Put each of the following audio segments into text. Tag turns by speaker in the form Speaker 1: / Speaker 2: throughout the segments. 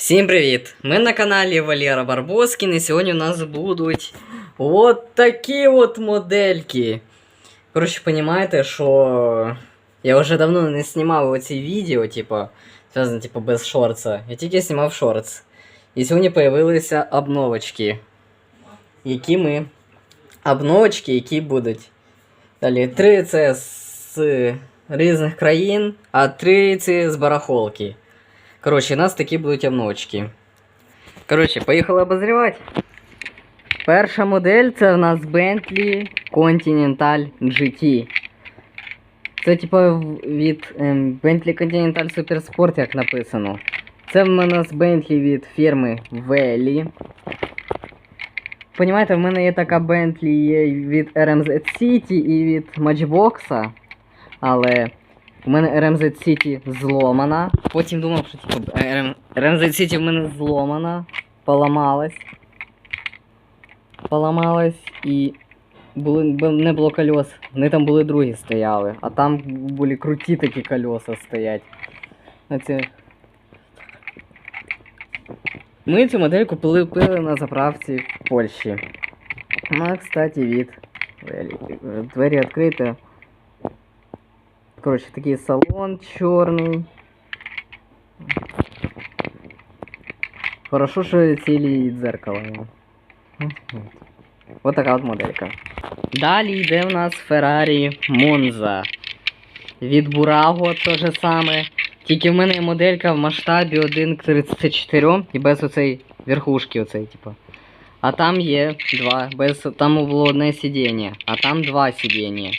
Speaker 1: Всім привіт! Ми на каналі Валера Барбоскін і сьогодні у нас будуть от такі от модельки. Коротше, розумієте, що я вже давно не знімав оці відео, типу, зв'язані типу, без шорца. Я тільки знімав шорц. І сьогодні появилися обновочки. Які ми. Обновочки, які будуть. Далі, три це з різних країн, а три це з барахолки. Коротше, у нас такі будуть обновочки. Коротше, поїхали обозрівати. Перша модель це в нас Bentley Continental GT. Це типа від ем, Bentley Continental Super Sport, як написано. Це в мене з Bentley від фірми Valley. Понімаєте, в мене є така Bentley від RMZ City і від Matchbox. Але у мене RMZ City зломана. Потім думав, що типу, RM RMZ City в мене зломана, поламалась. Поламалась і були, не було кольос. Вони там були другі стояли, а там були круті такі колеса стоять. На ці... Ми цю модель купили купили на заправці в Польщі. Вона, кстати, від. Двері відкриті. Короче, такий салон чорний. Хорошо, що цілі дзеркала. Вот така от моделька. Далі йде у нас Ferrari Monza. Від Burago то же саме. Тільки в мене моделька в масштабі 1 к 34 і без оцей верхушки оцей, типу. А там є два, без там було одне сидіння, а там два сидіння.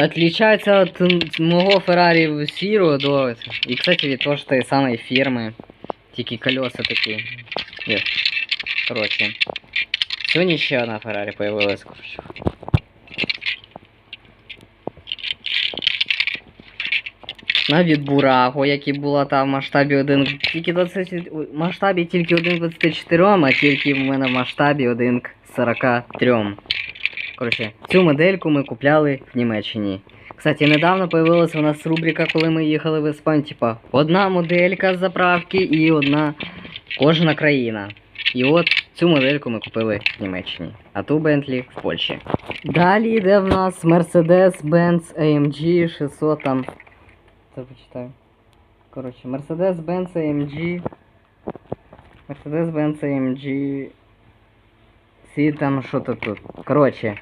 Speaker 1: Отличается от м, мого Ferrari Zero до... И, кстати, від того ж тої самої фірми. Тільки колеса такі. Є. Короче. Сьогодні ще одна Ferrari появилась, короче. На від Бураго, які була там в масштабі 1. Тільки 20, в масштабі тільки 1,24, а тільки в мене в масштабі 1 к 43. Коротше, цю модельку ми купляли в Німеччині. Кстати, недавно появилася у нас рубрика, коли ми їхали в Іспанію, типа одна моделька з заправки і одна кожна країна. І от цю модельку ми купили в Німеччині, а ту Bentley в Польщі. Далі йде в нас Mercedes-Benz AMG 600 там. Це почитаю. Коротше, Mercedes-Benz AMG. Mercedes-Benz AMG. Всі там що то тут. Коротше,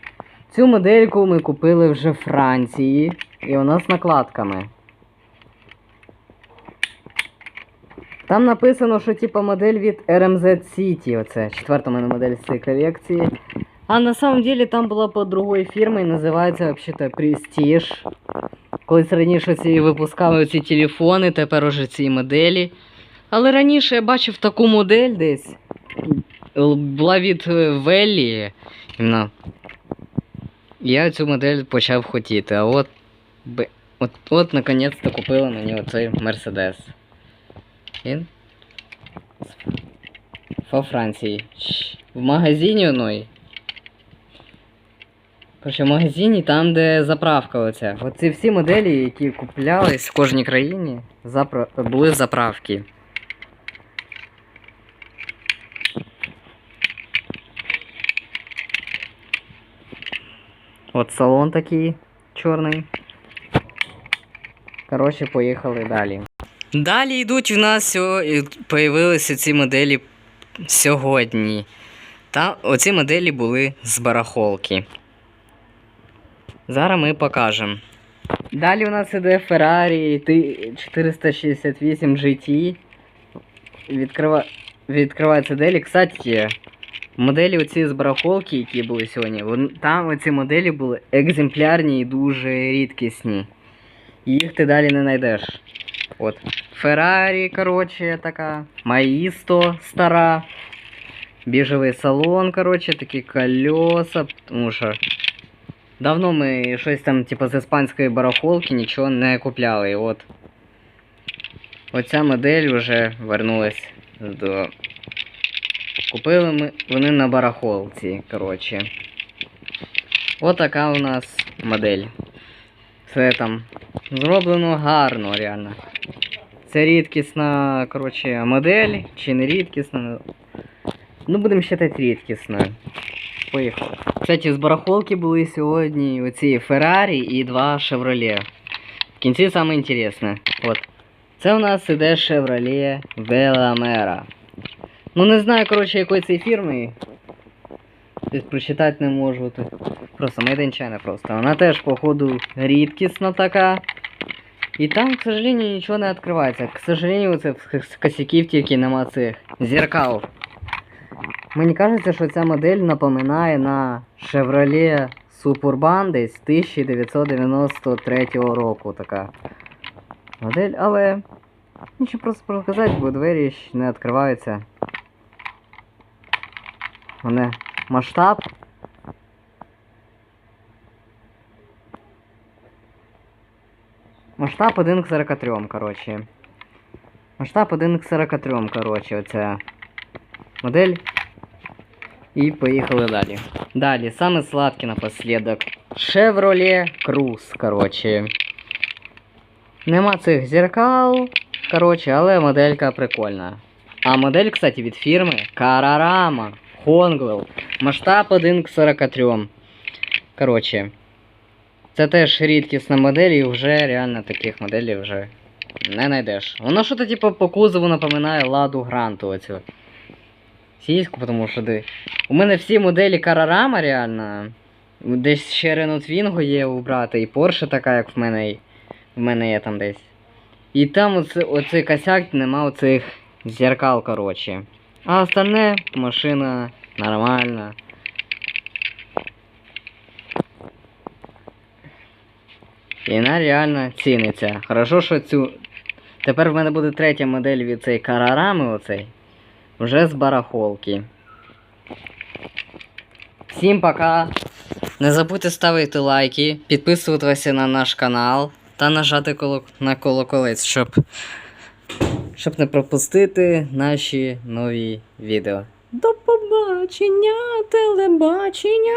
Speaker 1: цю модельку ми купили вже в Франції. І вона з накладками. Там написано, що типа модель від RMZ City. Оце четверта мене модель з цієї колекції. А на самом деле там була по другої фірми і називається вообще-то Prestige. Колись раніше ці випускали ці телефони, тепер уже ці моделі. Але раніше я бачив таку модель десь. Була від е. Іменно. Я цю модель почав хотіти, а от. От, от наконець-то купили мені оцей Мерседес. Він. Во Франції. В магазині оной. Короче, в магазині там, де заправка оця. Оці всі моделі, які куплялись в кожній країні, запра... були заправки. От салон такий чорний. Коротше, поїхали далі. Далі йдуть в нас появилися ці моделі сьогодні. Та оці моделі були з барахолки. Зараз ми покажемо. Далі у нас іде Ferrari 468 GT. Відкрива... Відкривається моделі. Кстати, моделі оці з барахолки, які були сьогодні, вон... там оці моделі були екземплярні і дуже рідкісні. Їх ти далі не знайдеш. От. Ferrari, короче, така. Маїсто стара. Біжевий салон, короче, такі колеса, тому що Давно ми щось там, типу, з іспанської барахолки нічого не купляли. І от. Оця модель вже вернулась до. Купили ми вони на барахолці, коротше. От така у нас модель. Все там зроблено гарно, реально. Це рідкісна, коротше, модель, чи не рідкісна. Ну, будемо вважати рідкісною. Поїхали. Кстати, з барахолки були сьогодні оці Феррарі і два Chevrolet. В кінці саме. От. Це у нас іде Chevrolet Velamera. Ну не знаю, коротше, якої цієї фірми. Десь прочитати не можу. Просто Made просто. Вона теж, походу, рідкісна така. І там, к сожалению, нічого не відкривається. К сожалению, це косяків тільки нема цих зеркал. Мені кажеться, що ця модель напоминає на Chevrolet Suburban десь 1993 року така модель, але нічого просто показати, бо двері не відкриваються. Вони масштаб. Масштаб 1 к 43, коротше. Масштаб 1 к 43, коротше, оця модель. І поїхали далі. Далі, саме сладкий напослідок. Chevrolet Cruze, коротше. Нема цих зеркал, коротше, але моделька прикольна. А модель, кстати, від фірми Carrarama Hongwell. Масштаб 1 к 43. Коротше. Це теж рідкісна модель, і вже реально таких моделей вже не знайдеш. Воно що-то типу по кузову напоминає Ладу Гранту оцю. Сіську, тому що де. У мене всі моделі Carrarama реально. Десь ще Renault Twingo є у брата, і Porsche така, як в мене, в мене є там десь. І там оце, оцей косяк нема оцих зеркал, коротше. А остальне машина нормальна. І вона реально ціниться. Хорошо, що цю. Тепер в мене буде третя модель від цієї Карарами оцей. Вже з барахолки. Всім пока. Не забудьте ставити лайки, підписуватися на наш канал та нажати коло... на колоколець, щоб... щоб не пропустити наші нові відео. До побачення, телебачення.